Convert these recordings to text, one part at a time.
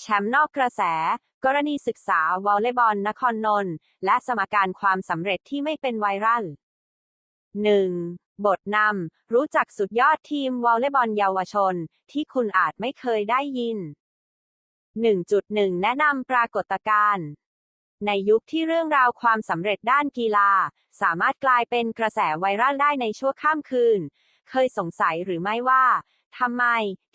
แชมป์นอกกระแส กรณีศึกษาวอลเลย์บอลนครนนท์และสมการความสำเร็จที่ไม่เป็นไวรัล 1. บทนำ รู้จักสุดยอดทีมวอลเลย์บอลเยาวชน ที่คุณอาจไม่เคยได้ยิน 1.1 แนะนำปรากฏการณ์ในยุคที่เรื่องราวความสำเร็จด้านกีฬา สามารถกลายเป็นกระแสไวรัลได้ในชั่วข้ามคืน เคยสงสัยหรือไม่ว่า ทำไม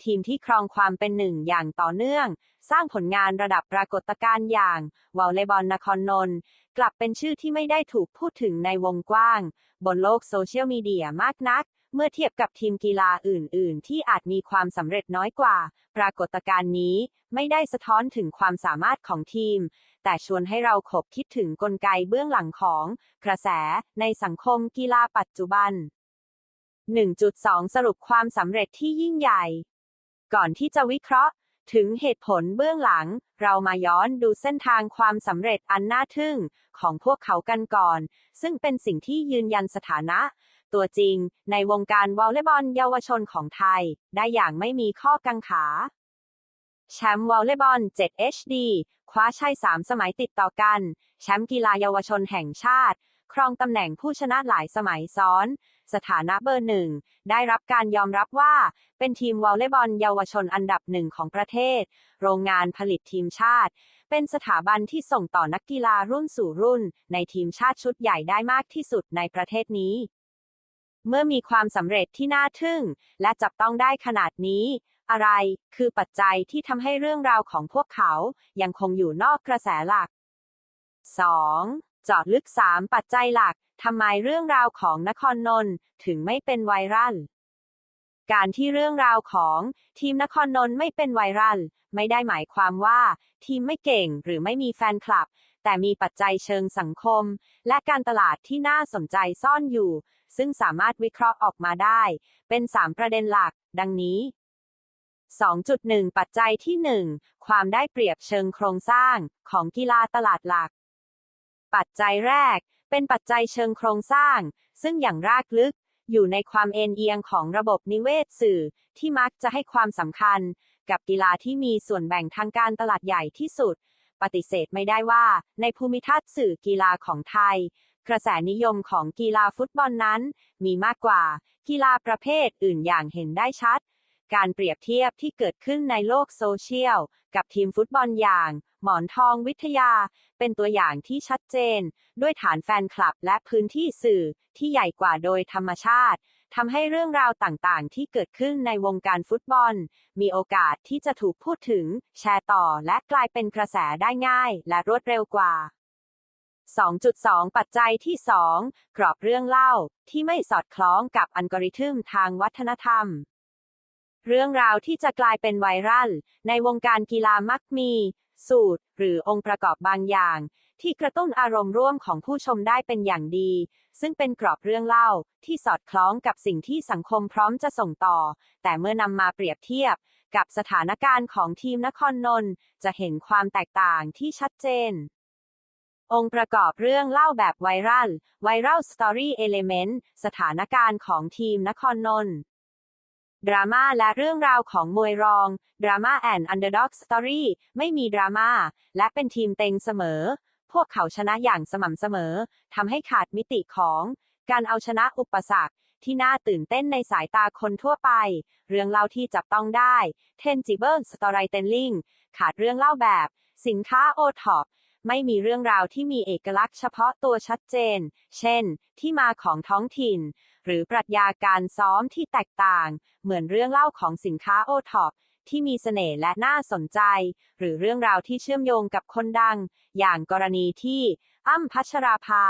ทีมที่ครองความเป็นหนึ่งอย่างต่อเนื่อง สร้างผลงานระดับปรากฏการณ์อย่างวอลเลย์บอลนครนนท์กลับเป็นชื่อที่ไม่ได้ถูกพูดถึงในวงกว้าง บนโลกโซเชียลมีเดียมากนัก เมื่อเทียบกับทีมกีฬาอื่น ๆ ที่อาจมีความสำเร็จน้อยกว่า ปรากฏการณ์นี้ ไม่ได้สะท้อนถึงความสามารถของทีม แต่ชวนให้เราขบคิดถึงกลไกเบื้องหลังของ กระแสในสังคมกีฬาปัจจุบัน 1.2 สรุปความสำเร็จที่ยิ่งใหญ่ ก่อนที่จะวิเคราะห์ถึงเหตุผลเบื้องหลัง เรามาย้อนดูเส้นทางความสำเร็จอันน่าทึ่งของพวกเขากันก่อน ซึ่งเป็นสิ่งที่ยืนยันสถานะ ตัวจริง ในวงการวอลเลย์บอลเยาวชนของไทย ได้อย่างไม่มีข้อกังขา แชมป์วอลเลย์บอล 7 HD คว้าชัย3สมัยติดต่อกัน แชมป์กีฬาเยาวชนแห่งชาติ ครองตำแหน่งผู้ชนะหลายสมัยซ้อน สถานะเบอร์หนึ่ง ได้รับการยอมรับว่า เป็นทีมวอลเลย์บอลเยาวชนอันดับหนึ่งของประเทศ โรงงานผลิตทีมชาติ เป็นสถาบันที่ส่งต่อนักกีฬารุ่นสู่รุ่น ในทีมชาติชุดใหญ่ได้มากที่สุดในประเทศนี้เมื่อมีความสำเร็จที่น่าทึ่ง และจับต้องได้ขนาดนี้ อะไรคือปัจจัยที่ทำให้เรื่องราวของพวกเขา ยังคงอยู่นอกกระแสหลัก 2. เจาะลึก 3 ปัจจัยหลัก ทำไมเรื่องราวของนครนนท์ถึงไม่เป็นไวรัล การที่เรื่องราวของทีมนครนนท์ไม่เป็นไวรัล ไม่ได้หมายความว่า ทีมไม่เก่งหรือไม่มีแฟนคลับ แต่มีปัจจัยเชิงสังคม และการตลาดที่น่าสนใจซ่อนอยู่ ซึ่งสามารถวิเคราะห์ออกมาได้ เป็น 3 ประเด็นหลัก ดังนี้ 2.1 ปัจจัยที่ 1 ความได้เปรียบเชิงโครงสร้างของกีฬาตลาดหลัก ปัจจัยแรก เป็นปัจจัยเชิงโครงสร้าง ซึ่งอย่างรากลึก อยู่ในความเอ็นเอียงของระบบนิเวศสื่อ ที่มักจะให้ความสำคัญ กับกีฬาที่มีส่วนแบ่งทางการตลาดใหญ่ที่สุด ปฏิเสธไม่ได้ว่า ในภูมิทัศน์สื่อกีฬาของไทย กระแสนิยมของกีฬาฟุตบอลนั้น มีมากกว่า กีฬาประเภทอื่นอย่างเห็นได้ชัด การเปรียบเทียบที่เกิดขึ้นในโลกโซเชียล กับทีมฟุตบอลอย่าง หมอนทองวิทยา เป็นตัวอย่างที่ชัดเจน ด้วยฐานแฟนคลับและพื้นที่สื่อที่ใหญ่กว่าโดยธรรมชาติทำให้เรื่องราวต่างๆ ที่เกิดขึ้นในวงการฟุตบอล มีโอกาสที่จะถูกพูดถึง แชร์ต่อและกลายเป็นกระแสได้ง่าย และรวดเร็วกว่า 2.2 ปัจจัยที่ 2 กรอบเรื่องเล่า ที่ไม่สอดคล้องกับอัลกอริทึมทางวัฒนธรรม เรื่องราวที่จะกลายเป็นไวรัล ในวงการกีฬามักมี สูตร หรือองค์ประกอบบางอย่าง ที่กระตุ้นอารมณ์ร่วมของผู้ชมได้เป็นอย่างดี ซึ่งเป็นกรอบเรื่องเล่า ที่สอดคล้องกับสิ่งที่สังคมพร้อมจะส่งต่อ แต่เมื่อนำมาเปรียบเทียบ กับสถานการณ์ของทีมนครนนท์จะเห็นความแตกต่างที่ชัดเจนองค์ประกอบเรื่องเล่าแบบไวรัล ไวรัลสตอรี่เอเลเมนต์ สถานการณ์ของทีมนครนนท์ ดราม่าและเรื่องราวของมวยรอง ดราม่าแอนด์อันเดอร์ด็อกสตอรี่ไม่มีดราม่า และเป็นทีมเต็งเสมอ พวกเขาชนะอย่างสม่ำเสมอ ทำให้ขาดมิติของ การเอาชนะอุปสรรคที่น่าตื่นเต้นในสายตาคนทั่วไป เรื่องเล่าที่จับต้องได้ tangible storytelling ขาดเรื่องเล่าแบบ สินค้าโอท็อป ไม่มีเรื่องราวที่มีเอกลักษณ์เฉพาะตัวชัดเจน เช่น ที่มาของท้องถิ่น หรือปรัชญาการซ้อมที่แตกต่าง เหมือนเรื่องเล่าของสินค้าโอท็อปที่มีเสน่ห์และน่าสนใจ หรือเรื่องราวที่เชื่อมโยงกับคนดัง อย่างกรณีที่อ้ำพัชราภา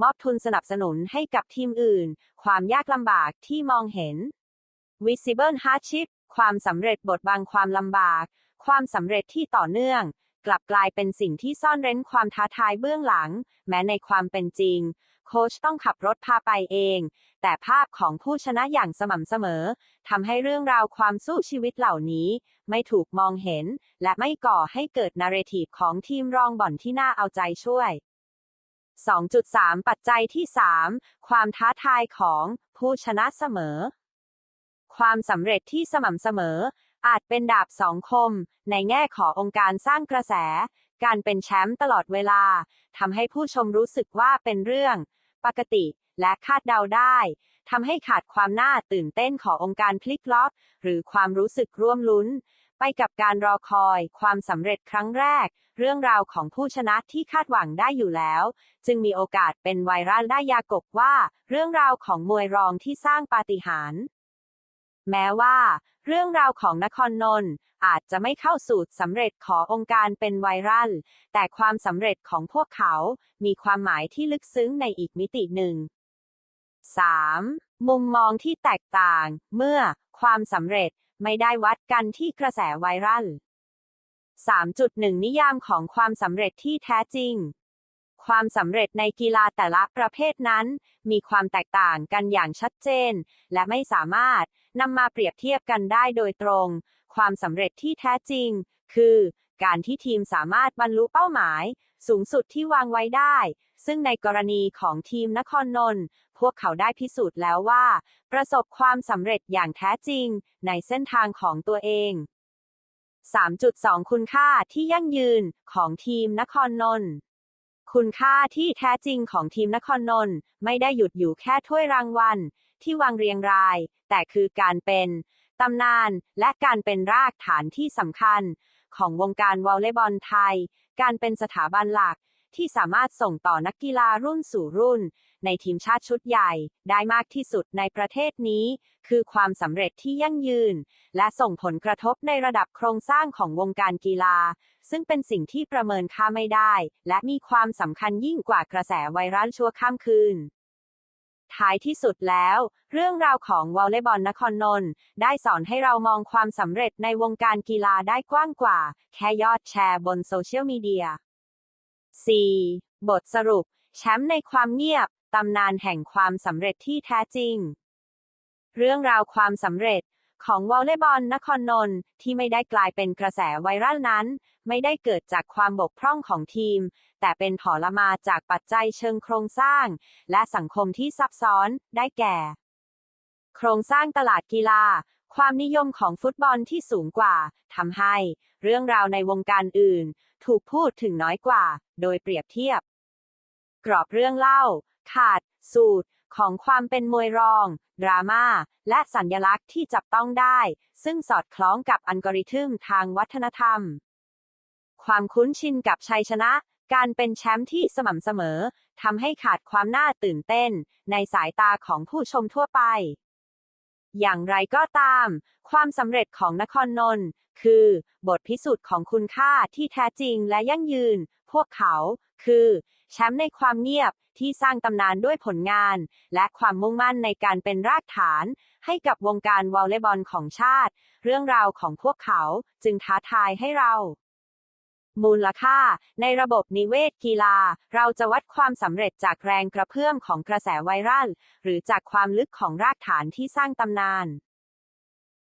มอบทุนสนับสนุนให้กับทีมอื่น ความยากลำบากที่มองเห็น visible hardship ความสำเร็จบทบังความลำบาก ความสำเร็จที่ต่อเนื่อง กลับกลายเป็นสิ่งที่ซ่อนเร้นความท้าทายเบื้องหลัง แม้ในความเป็นจริง โค้ชต้องขับรถพาไปเอง แต่ภาพของผู้ชนะอย่างสม่ำเสมอทำให้เรื่องราวความสู้ชีวิตเหล่านี้ ไม่ถูกมองเห็น และไม่ก่อให้เกิดนาร์เรทีฟของทีมรองบ่อนที่น่าเอาใจช่วย 2.3 ปัจจัยที่ 3 ความท้าทายของผู้ชนะเสมอ ความสำเร็จที่สม่ำเสมอ อาจเป็นดาบสองคม ในแง่ขององค์การสร้างกระแส การเป็นแชมป์ตลอดเวลาทำให้ผู้ชมรู้สึกว่าเป็นเรื่อง ปกติและคาดเดาได้ทำให้ขาดความน่าตื่นเต้นขององค์การพลิกล็อก หรือความรู้สึกร่วมลุ้น ไปกับการรอคอย ความสำเร็จครั้งแรก เรื่องราวของผู้ชนะที่คาดหวังได้อยู่แล้ว จึงมีโอกาสเป็นไวรัลได้ยากบว่า เรื่องราวของมวยรองที่สร้างปาฏิหาริย์ แม้ว่า เรื่องราวของนครนนท์อาจจะไม่เข้าสูตรสำเร็จขององค์การเป็นไวรัล แต่ความสำเร็จของพวกเขา มีความหมายที่ลึกซึ้งในอีกมิติหนึ่ง 3. มุมมองที่แตกต่าง เมื่อ ความสำเร็จไม่ได้วัดกันที่กระแสไวรัล 3.1 นิยามของความสำเร็จที่แท้จริง ความสำเร็จในกีฬาแต่ละประเภทนั้น มีความแตกต่างกันอย่างชัดเจน และไม่สามารถ นำมาเปรียบเทียบกันได้โดยตรง ความสำเร็จที่แท้จริง คือ การที่ทีมสามารถบรรลุเป้าหมาย สูงสุดที่วางไว้ได้ ซึ่งในกรณีของทีมนครนนท์พวกเขาได้พิสูจน์แล้วว่า ประสบความสำเร็จอย่างแท้จริง ในเส้นทางของตัวเอง 3.2 คุณค่าที่ยั่งยืนของทีมนครนนท์ คุณค่าที่แท้จริงของทีมนครนนท์ไม่ได้หยุดอยู่แค่ถ้วยรางวัล ที่วางเรียงราย แต่คือการเป็นตำนานและการเป็นรากฐานที่สำคัญ ของวงการวอลเลย์บอลไทย การเป็นสถาบันหลัก ที่สามารถส่งต่อนักกีฬารุ่นสู่รุ่น ในทีมชาติชุดใหญ่ ได้มากที่สุดในประเทศนี้ คือความสำเร็จที่ยั่งยืน และส่งผลกระทบในระดับโครงสร้างของวงการกีฬา ซึ่งเป็นสิ่งที่ประเมินค่าไม่ได้ และมีความสำคัญยิ่งกว่ากระแสไวรัลชั่วข้ามคืนท้ายที่สุดแล้ว เรื่องราวของวอลเลย์บอลนครนนท์ได้สอนให้เรามองความสำเร็จในวงการกีฬาได้กว้างกว่า แค่ยอดแชร์บนโซเชียลมีเดีย 4. บทสรุป แชมป์ในความเงียบ ตำนานแห่งความสำเร็จที่แท้จริง เรื่องราวความสำเร็จของวอลเลย์บอลนครนนท์ที่ไม่ได้กลายเป็นกระแสไวรัลนั้น ไม่ได้เกิดจากความบกพร่องของทีม แต่เป็นผลมาจากปัจจัยเชิงโครงสร้าง และสังคมที่ซับซ้อนได้แก่ โครงสร้างตลาดกีฬา ความนิยมของฟุตบอลที่สูงกว่าทำให้ เรื่องราวในวงการอื่น ถูกพูดถึงน้อยกว่า โดยเปรียบเทียบ กรอบเรื่องเล่า ขาด สูตร ของความเป็นมวยรอง ดราม่า และสัญญลักษณ์ที่จับต้องได้ ซึ่งสอดคล้องกับอัลกอริทึมทางวัฒนธรรม ความคุ้นชินกับชัยชนะ การเป็นแชมป์ที่สม่ำเสมอทำให้ขาดความน่าตื่นเต้น ในสายตาของผู้ชมทั่วไป อย่างไรก็ตาม ความสำเร็จของนครนนท์คือ บทพิสูจน์ของคุณค่าที่แท้จริงและยั่งยืน พวกเขา คือแชมป์ในความเงียบที่สร้างตำนานด้วยผลงาน และความมุ่งมั่นในการเป็นรากฐาน ให้กับวงการวอลเลย์บอลของชาติ เรื่องราวของพวกเขาจึงท้าทายให้เรา มูลค่า ในระบบนิเวศกีฬา เราจะวัดความสำเร็จจากแรงกระเพื่อมของกระแสไวรัล หรือจากความลึกของรากฐานที่สร้างตำนาน